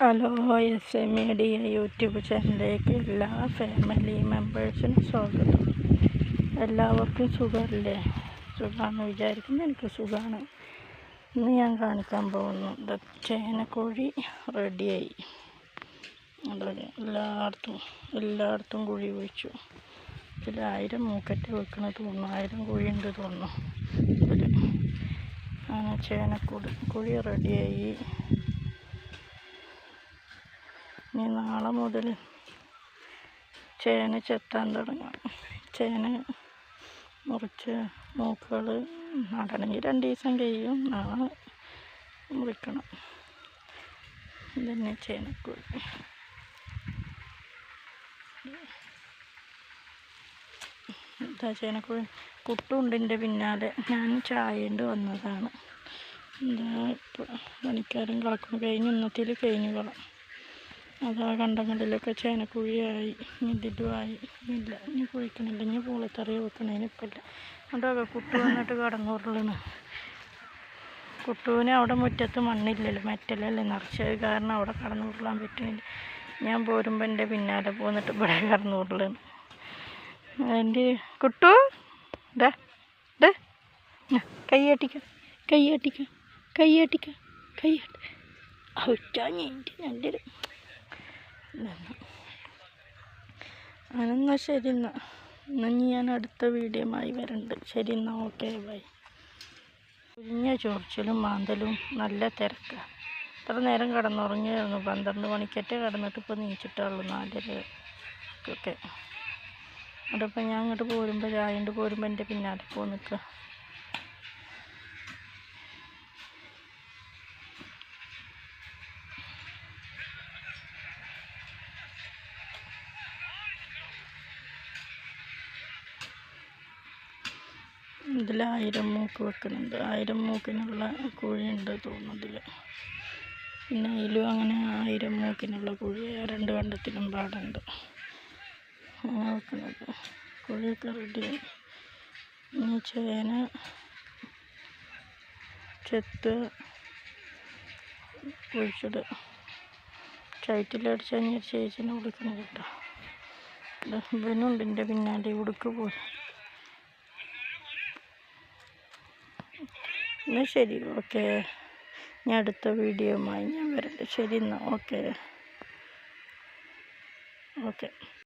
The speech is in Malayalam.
Hello S A media YouTube ചാനലിലേക്ക് എല്ലാ ഫാമിലി മെമ്പേഴ്സിനും സ്വാഗതം. എല്ലാവർക്കും സുഖമല്ലേ? സുഖമാണെന്ന് വിചാരിക്കുന്നു. എനിക്ക് സുഖമാണ്. ഇന്ന് ഞാൻ കാണിക്കാൻ പോകുന്നു. ചേനക്കോഴി റെഡിയായി. അതൊക്കെ എല്ലായിടത്തും എല്ലായിടത്തും കുഴി കുഴിച്ചു. ഇതിൽ ആയിരം മൂക്കറ്റ് വെക്കണ തോന്നുന്നു. ആയിരം കുഴി ഉണ്ട് തോന്നുന്നു. ഇതിൽ അങ്ങനെ ചേനക്കുടി കുഴി റെഡിയായി. ഇനി നാളെ മുതൽ ചേന ചെത്താൻ തുടങ്ങാം. ചേന മുറിച്ച് മൂക്കുകൾ നടണമെങ്കിൽ രണ്ട് ദിവസം കഴിയും. നാളെ മുറിക്കണം. ഇതന്നെ ചേനക്കുഴി ഇതാ ചേനക്കുഴി കുട്ടുണ്ടിന്റെ പിന്നാലെ. ഞാൻ ചായണ്ട് വന്നതാണ്. എന്താ പണിക്കാരും കളക്കും കഴിഞ്ഞ് ഇന്നത്തിൽ കഴിഞ്ഞു കളം അതാ കണ്ടങ്ങളിലൊക്കെ ചേനക്കുഴിയായി ഇതിലുമായി ഇല്ല ഇനി കുഴിക്കണില്ല ഇനി പൂളത്തറി വെക്കണേന് ഇപ്പില്ല അതൊക്കെ കുട്ടു വന്നിട്ട് കടങ്ങൂറിലാണ്. കുട്ടുവിന് അവിടെ മുറ്റത്ത് മണ്ണില്ലല്ലോ മെറ്റലല്ലേ നിറച്ചത് കാരണം അവിടെ കടന്നുരുളാൻ പറ്റുന്നില്ല. ഞാൻ പോരുമ്പോൾ എന്റെ പിന്നാലെ പോന്നിട്ട് ഇവിടെ കടന്നുരുളണ് എന്റെ കുട്ടു ഡേ ഡേ കയ്യാട്ടിക്ക കയ്യാട്ടിക്ക കയ്യാട്ടിക്ക കയ്യാട്ടി ഒറ്റാഞ്ഞ നല്ലൊരു അതെന്നാ ശരി എന്നാൽ എന്നാ ഇനി ഞാൻ അടുത്ത വീഡിയോമായി വരുന്നുണ്ട് ശരി എന്നാൽ ഓക്കെ ബൈ കുഞ്ഞ ചൊറിച്ചിലും മാന്തലും നല്ല തിരക്കാണ് ഇത്ര നേരം കിടന്നുറങ്ങിയായിരുന്നു. പന്ത്രണ്ട് മണിക്കറ്റേ കടന്നിട്ട് ഇപ്പോൾ നീച്ചിട്ടുള്ളൂ നാലര ഒക്കെ. അതിപ്പോൾ ഞാൻ അങ്ങോട്ട് പോരുമ്പോൾ ചായണ്ട് പോരുമ്പോൾ എന്റെ പിന്നാലെ പോകുന്നു നിൽക്കുക ഇതിൽ ആയിരം മൂക്ക് വെക്കുന്നുണ്ട്. ആയിരം മൂക്കിനുള്ള കുഴിയുണ്ട് തോന്നുന്നതിൽ പിന്നെ അതിലും അങ്ങനെ ആയിരം മൂക്കിനുള്ള കുഴി രണ്ട് കണ്ടത്തിലും പാടുണ്ട്. അങ്ങനെ വെക്കുന്നത് കുഴിയൊക്കെ റെഡിയായി ഇനി ചേന ചെത്ത് കുഴിച്ചിടുക ചൈറ്റിലടിച്ചാൽ ചേച്ചിനെ വിളിക്കണം കേട്ടോ. ഇവനുണ്ട് എന്റെ പിന്നാലെ. ഉടുക്ക് പോയി. എന്നാൽ ശരി ഓക്കെ. ഞാൻ അടുത്ത വീഡിയോയുമായി ഞാൻ വരട്ടെ ശരി എന്നാൽ ഓക്കെ. ഓക്കെ.